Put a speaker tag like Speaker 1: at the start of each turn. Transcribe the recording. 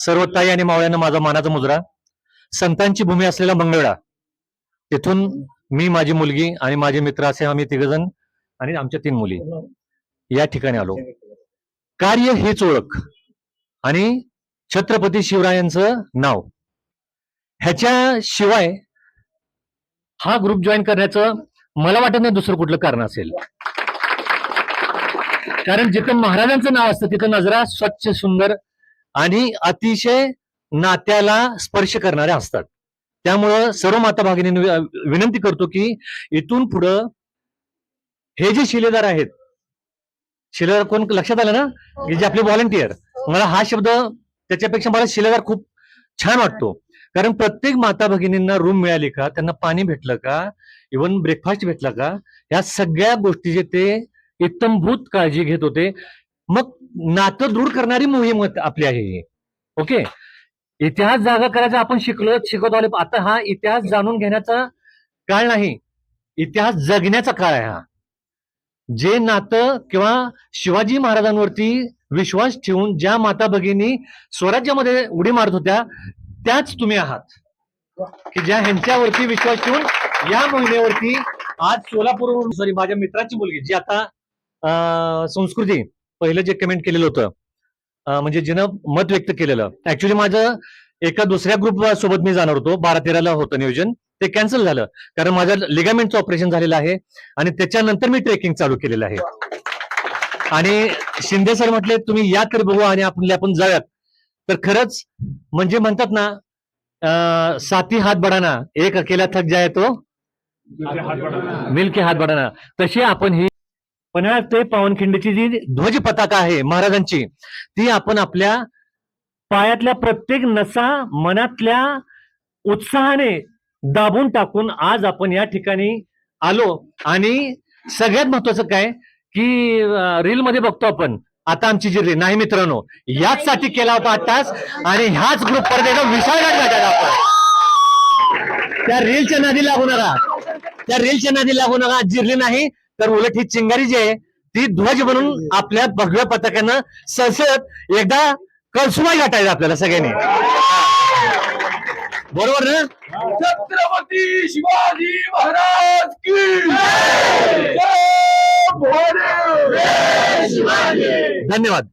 Speaker 1: सर्व ताई आणि मावळ्यांना माझा मानाचा मुजरा. संतांची भूमी असलेला मंगळवेढा. तिथून मी माझी मुलगी आणि माझे मित्र असे आम्ही तिघजण आणि आमच्या तीन मुली. या ठिकाणी आलो. कार्य हेच ओळख आणि छत्रपती शिवरायांचं नाव. ह्याच्याशिवाय हा ग्रुप जॉईन करण्याचं मला वाटत नाही दुसरं कुठलं कारण असेल. कारण जिथं महाराजांचं नाव असतं तिथं नजरा स्वच्छ सुंदर आणि अतिशय नात्याला स्पर्श करणाऱ्या असतात. त्यामुळं सर्व माता भगिनींनी वि- विनंती करतो की इथून पुढं हे जे शिलेदार आहेत शिलेदार कोण लक्षात आलं ना? हे जे आपले व्हॉलेंटियर मला हा शब्द त्याच्यापेक्षा मला शिलेदार खूप छान वाटतो. कारण प्रत्येक माता भगिनींना रूम मिळाली का? त्यांना पाणी भेटलं का? इवन ब्रेकफास्ट भेटला का? या सगळ्या गोष्टीचे ते इत्तमभूत काळजी घेत होते. मग नातं दूर करणारी मोहीम आपली आहे ही. ओके? इतिहास जागा करायचा आपण शिकलो शिकवत आलो आता हा इतिहास जाणून घेण्याचा काळ नाही. इतिहास जगण्याचा काळ आहे हा. जे नातं किंवा शिवाजी महाराजांवरती विश्वास ठेवून ज्या माता भगिनी स्वराज्यामध्ये उडी मारत होत्या त्याच तुम्ही आहात. की ज्या ह्यांच्यावरती विश्वास ठेवून या मोहिमेवरती आज सोलापूर सॉरी माझ्या मित्राची मुलगी जी आता अं, संस्कृती पहिलं जे कमेंट केलेलं होतं म्हणजे जिनं मत व्यक्त केलेलं. ऍक्च्युली माझं एका दुसऱ्या ग्रुप सोबत मी जाणार होतो बारा तेराला होतं नियोजन ते कॅन्सल झालं. कारण माझं लिगामेंटचं ऑपरेशन झालेलं आहे आणि त्याच्यानंतर मी ट्रेकिंग चालू केलेलं आहे. आणि शिंदे सर म्हटले तुम्ही या तर बघू आणि आपण आपण जाऊयात. तर खरंच म्हणजे म्हणतात ना साथी हात बडाना एक अकेला थक जाय तो मिलके हात बडाना तशी आपण ही पन्हाळ ते पावनखिंडची जी ध्वज पताका आहे महाराजांची ती आपण आपल्या पायातल्या प्रत्येक नसा मनातल्या उत्साहाने दाबून टाकून आज आपण या ठिकाणी आलो. आणि सगळ्यात महत्वाचं काय की रील मध्ये बघतो आपण आता आमची जी रील नाही मित्रांनो याच साठी केला होता आत्ताच तास आणि ह्याच ग्रुप परत एकदा आपण त्या रीलच्या नादी लागू नका. त्या रीलच्या नादी लागू नका. जिरली नाही तर उलट ही चिंगारी जी आहे ती ध्वज बनून आपल्या भगव्या पताकानं ससत एकदा कळसुमाई गाठायचं आपल्याला सगळ्यांनी बरोबर ना
Speaker 2: छत्रपती शिवाजी महाराज की जय! जय भवानी!
Speaker 1: धन्यवाद